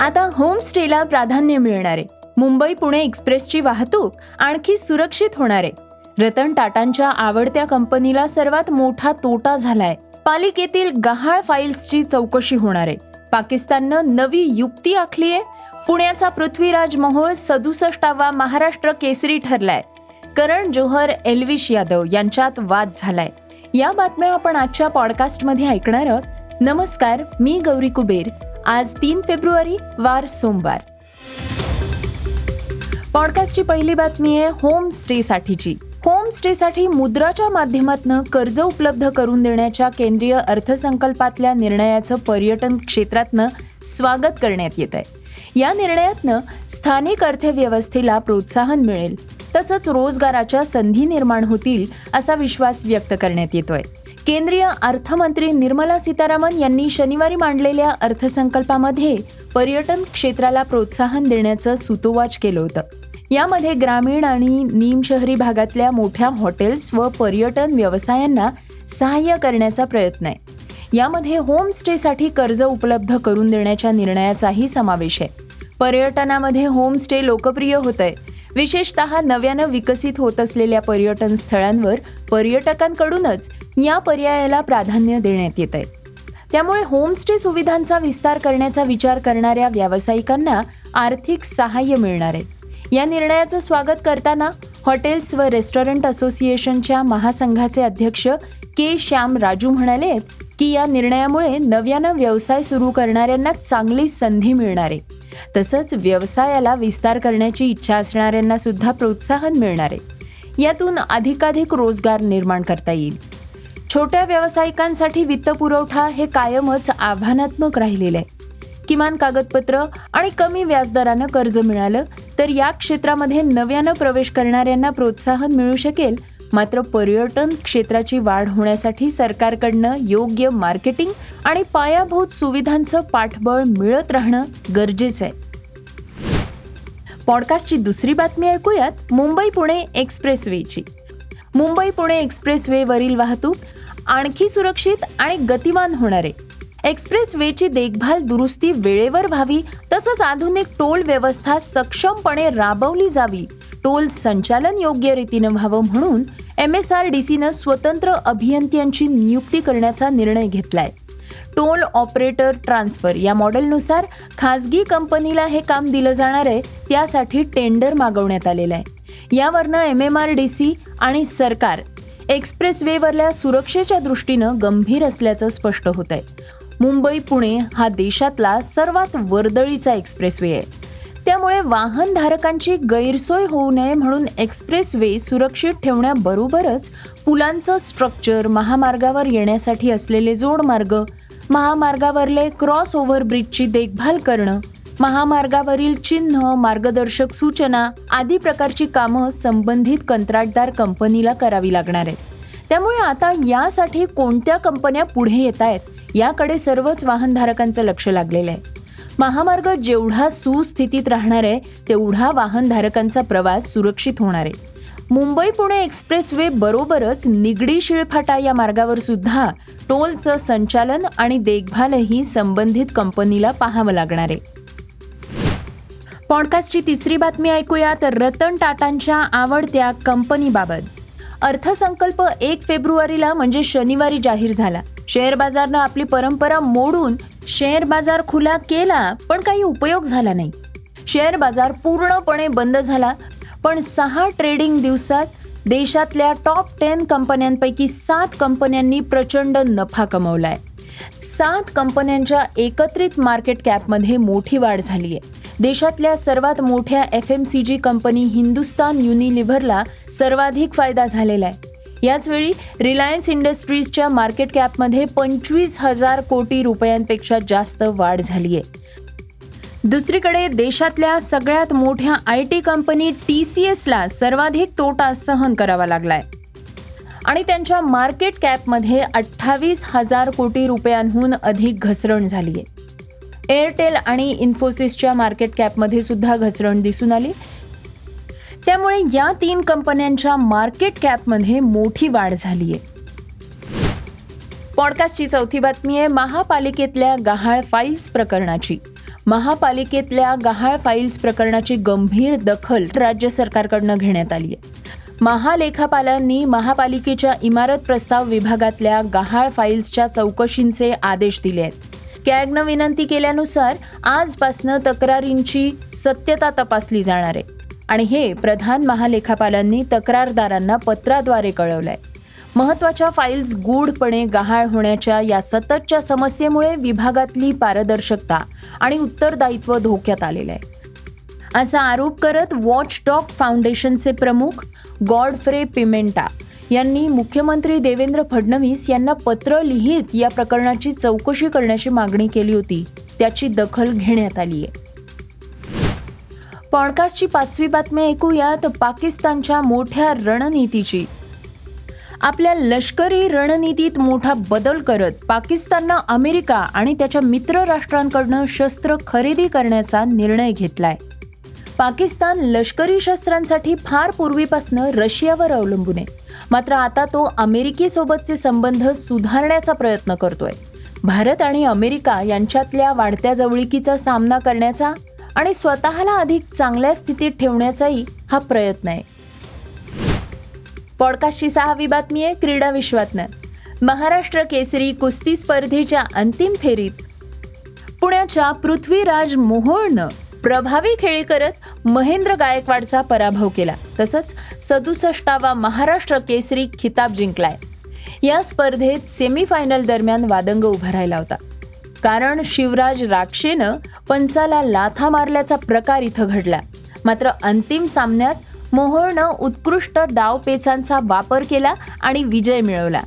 आता होमस्टेला प्राधान्य मिळणार. आहे मुंबई पुणे एक्सप्रेसची वाहतूक आणखी सुरक्षित होणार आहे. रतन टाटांच्या आवडत्या कंपनीला सर्वात मोठा तोटा झालाय. पालिकेतील गहाळ फाईल्सची चौकशी होणार आहे. पाकिस्ताननं नवी युक्ती आखली आहे. पुण्याचा पृथ्वीराज मोहोळ सदुसष्टावा महाराष्ट्र केसरी ठरलाय. करण जोहर एल्विश यादव यांच्यात वाद झालाय. या बातम्या आपण आजच्या पॉडकास्टमध्ये ऐकणार आहोत. नमस्कार मी गौरी कुबेर. आज तीन फेब्रुवारी वार सोमवार. पॉडकास्टची पहिली बातमी आहे होम स्टेसाठीची होम स्टेसाठी मुद्राच्या माध्यमातून कर्ज उपलब्ध करून देण्याच्या केंद्रीय अर्थसंकल्पातल्या निर्णयाचं पर्यटन क्षेत्रातनं स्वागत करण्यात येत आहे. या निर्णयातनं स्थानिक अर्थव्यवस्थेला प्रोत्साहन मिळेल. तसंच रोजगाराच्या संधी निर्माण होतील असा विश्वास व्यक्त करण्यात येतोय. केंद्रीय अर्थमंत्री निर्मला सीतारामन यांनी शनिवारी मांडलेल्या अर्थसंकल्पामध्ये पर्यटन क्षेत्राला प्रोत्साहन देण्याचं सुतोवाच केलं होतं. यामध्ये ग्रामीण आणि निमशहरी भागातल्या मोठ्या हॉटेल्स व पर्यटन व्यवसायांना सहाय्य करण्याचा प्रयत्न आहे. यामध्ये होमस्टेसाठी कर्ज उपलब्ध करून देण्याच्या निर्णयाचाही समावेश आहे. पर्यटनामध्ये होमस्टे लोकप्रिय होत आहे विशेषतः नव्यानं विकसित होत असलेल्या पर्यटन स्थळांवर पर्यटकांकडूनच या पर्यायाला प्राधान्य देण्यात येत आहे. त्यामुळे होमस्टे सुविधांचा विस्तार करण्याचा विचार करणाऱ्या व्यावसायिकांना आर्थिक सहाय्य मिळणार आहे. या निर्णयाचं स्वागत करताना हॉटेल्स व रेस्टॉरंट असोसिएशनच्या महासंघाचे अध्यक्ष के श्याम राजू म्हणाले की या निर्णयामुळे नव्यानं व्यवसाय सुरू करणाऱ्यांना चांगली संधी मिळणार आहे. तसंच व्यवसायाला विस्तार करण्याची इच्छा असणाऱ्यांना सुद्धा प्रोत्साहन मिळणार आहे. यातून अधिकाधिक रोजगार निर्माण करता येईल. छोट्या व्यावसायिकांसाठी वित्तपुरवठा हे कायमच आव्हानात्मक राहिलेलं आहे. किमान कागदपत्र आणि कमी व्याजदरानं कर्ज मिळालं तर या क्षेत्रामध्ये नव्यानं प्रवेश करणाऱ्यांना प्रोत्साहन मिळू शकेल मात्र पर्यटन क्षेत्राची वाढ होण्यासाठी सरकारकडनं योग्य मार्केटिंग आणि पायाभूत सुविधांचं पाठबळ मिळत राहणं गरजेचं आहे. पॉडकास्टची दुसरी बातमी ऐकूयात. मुंबई पुणे एक्सप्रेसवेची. मुंबई पुणे एक्सप्रेसवेवरील वाहतूक आणखी सुरक्षित आणि गतिमान होणार आहे. एक्सप्रेस वेची देखभाल दुरुस्ती वेळेवर व्हावी तसंच आधुनिक टोल व्यवस्था सक्षमपणे राबवली जावी. टोल संचालन योग्य रीतीनं व्हावं म्हणून एम एस आर डी सीनं स्वतंत्र अभियंत्यांची नियुक्ती करण्याचा निर्णय घेतलाय. टोल ऑपरेटर ट्रान्सफर या मॉडेलनुसार खाजगी कंपनीला हे काम दिलं जाणार आहे त्यासाठी टेंडर मागवण्यात आलेलं आहे. यावरनं M M R D C आणि सरकार एक्सप्रेसवेवरल्या सुरक्षेच्या दृष्टीनं गंभीर असल्याचं स्पष्ट होत आहे मुंबई पुणे हा देशातला सर्वात वर्दळीचा एक्सप्रेसवे आहे. त्यामुळे वाहनधारकांची गैरसोय होऊ नये म्हणून एक्सप्रेसवे सुरक्षित ठेवण्याबरोबरच पुलांचं स्ट्रक्चर महामार्गावर येण्यासाठी असलेले जोडमार्ग महामार्गावरले क्रॉस ओव्हर ब्रिजची देखभाल करणं महामार्गावरील चिन्ह मार्गदर्शक सूचना आदी प्रकारची कामं संबंधित कंत्राटदार कंपनीला करावी लागणार आहेत. त्यामुळे आता यासाठी कोणत्या कंपन्या पुढे येत आहेत याकडे सर्वच वाहनधारकांचं लक्ष लागलेलं आहे. महामार्ग जेवढा सुस्थितीत राहणार आहे तेवढा वाहनधारकांचा प्रवास सुरक्षित होणार आहे. मुंबई पुणे एक्सप्रेसवे बरोबरच निगडी शिळफाटा या मार्गावर सुद्धा टोलचं संचालन आणि देखभालही संबंधित कंपनीला पाहावं लागणार आहे. पॉडकास्टची तिसरी बातमी ऐकूया तर रतन टाटांच्या आवडत्या कंपनीबाबत. अर्थसंकल्प एक फेब्रुवारीला म्हणजे शनिवारी जाहीर झाला. शेअर बाजारनं आपली परंपरा मोडून शेअर बाजार खुला केला पण काही उपयोग झाला नाही. शेअर बाजार पूर्णपणे बंद झाला पण सहा ट्रेडिंग दिवसात देशातल्या टॉप टेन कंपन्यांपैकी सात कंपन्यांनी प्रचंड नफा कमवलाय. सात कंपन्यांच्या एकत्रित मार्केट कॅपमध्ये मोठी वाढ झाली आहे देशातल्या सर्वात मोठ्या F M C G company Hindustan युनिलिव्हरला सर्वाधिक फायदा झालेला आहे. याचवेळी रिलायन्स इंडस्ट्रीजच्या मार्केट कॅपमध्ये पंचवीस हजार कोटी रुपयांपेक्षा जास्त वाढ झाली आहे. दुसरीकडे देशातल्या सगळ्यात मोठ्या I T company T C एसला सर्वाधिक तोटा सहन करावा लागलाय आणि त्यांच्या मार्केट कॅपमध्ये अठ्ठावीस हजार कोटी रुपयांहून अधिक घसरण झाली आहे. एअरटेल आणि इन्फोसिसच्या मार्केट कॅपमध्ये सुद्धा घसरण दिसून आली. त्यामुळे या तीन कंपन्यांच्या मार्केट कॅपमध्ये मोठी वाढ झाली आहे पॉडकास्टची चौथी बातमी आहे महापालिकेतल्या गहाळ फाईल्स प्रकरणाची. महापालिकेतल्या गहाळ फाईल्स प्रकरणाची गंभीर दखल राज्य सरकारकडनं घेण्यात आली आहे महालेखापालांनी महापालिकेच्या इमारत प्रस्ताव विभागातल्या गहाळ फाईल्सच्या चौकशींचे आदेश दिले आहेत कॅगनं विनंती केल्यानुसार आजपासनं तक्रारींची सत्यता तपासली जाणार आहे. आणि हे प्रधान महालेखापालांनी तक्रारदारांना पत्राद्वारे कळवलंय. महत्त्वाच्या फाईल्स गूढपणे गहाळ होण्याच्या या सततच्या समस्येमुळे विभागातली पारदर्शकता आणि उत्तरदायित्व धोक्यात आलेलं आहे. असा आरोप करत वॉच डॉग फाउंडेशनचे प्रमुख गॉडफ्रे पिमेंटा यांनी मुख्यमंत्री देवेंद्र फडणवीस यांना पत्र लिहित या प्रकरणाची चौकशी करण्याची मागणी केली होती. त्याची दखल घेण्यात आली आहे. पॉडकास्टची पाचवी बातमी ऐकूयात पाकिस्तानच्या मोठ्या रणनीतीची. आपल्या लष्करी रणनीतीत मोठा बदल करत पाकिस्ताननं अमेरिका आणि त्याच्या मित्र राष्ट्रांकडनं शस्त्र खरेदी करण्याचा निर्णय घेतलाय. पाकिस्तान लष्करी शस्त्रांसाठी फार पूर्वीपासनं रशियावर अवलंबून आहे. मात्र आता तो अमेरिकेसोबतचे संबंध सुधारण्याचा प्रयत्न करतोय. भारत आणि अमेरिका यांच्यातल्या वाढत्या जवळिकीचा सामना करण्याचा आणि स्वतःला अधिक चांगल्या स्थितीत ठेवण्याचाही हा प्रयत्न आहे. पॉडकास्टची सहावी बातमी आहे क्रीडा विश्वातनं. महाराष्ट्र केसरी कुस्ती स्पर्धेच्या अंतिम फेरीत पुण्याच्या पृथ्वीराज मोहोळनं प्रभावी खेळी करत महेंद्र गायकवाडचा पराभव केला. तसंच सदुसष्टावा महाराष्ट्र केसरी खिताब जिंकलाय. या स्पर्धेत सेमीफायनल दरम्यान वादंग उभा राहिला होता. कारण शिवराज राक्षेनं पंचाला लाथा मारल्याचा प्रकार इथं घडला. मात्र अंतिम सामन्यात मोहोळनं उत्कृष्ट डावपेचांचा वापर केला आणि विजय मिळवला.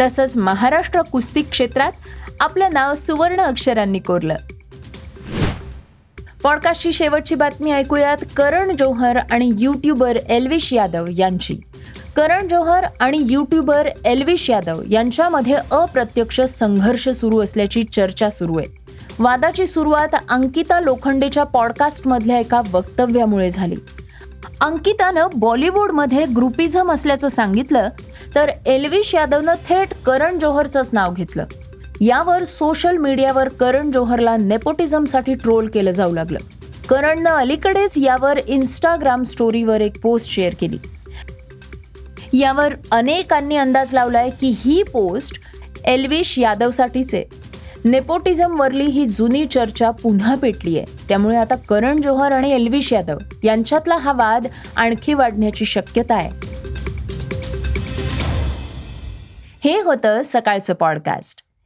तसंच महाराष्ट्र कुस्ती क्षेत्रात आपलं नाव सुवर्ण अक्षरांनी कोरलं. पॉडकास्टची शेवटची बातमी ऐकूयात करण जोहर आणि यूट्यूबर एल्विश यादव यांची. करण जोहर आणि यूट्यूबर एल्विश यादव यांच्यामध्ये अप्रत्यक्ष संघर्ष सुरू असल्याची चर्चा सुरू आहे. वादाची सुरुवात अंकिता लोखंडेच्या पॉडकास्टमधल्या एका वक्तव्यामुळे झाली. अंकितानं बॉलिवूडमध्ये ग्रुपिझम असल्याचं सांगितलं तर एल्विश यादवनं थेट करण जोहरचंच नाव घेतलं. यावर सोशल मीडियावर करण जोहरला नेपोटिझमसाठी ट्रोल केलं जाऊ लागलं. करणनं अलीकडेच यावर इंस्टाग्राम स्टोरीवर एक पोस्ट शेअर केली. यावर अनेकांनी अंदाज लावलाय की ही पोस्ट एल्विश यादवसाठीचे नेपोटिझमवरली ही जुनी चर्चा पुन्हा पेटली आहे त्यामुळे आता करण जोहर आणि एल्विश यादव यांच्यातला हा वाद आणखी वाढण्याची शक्यता आहे. हे होतं सकाळचं पॉडकास्ट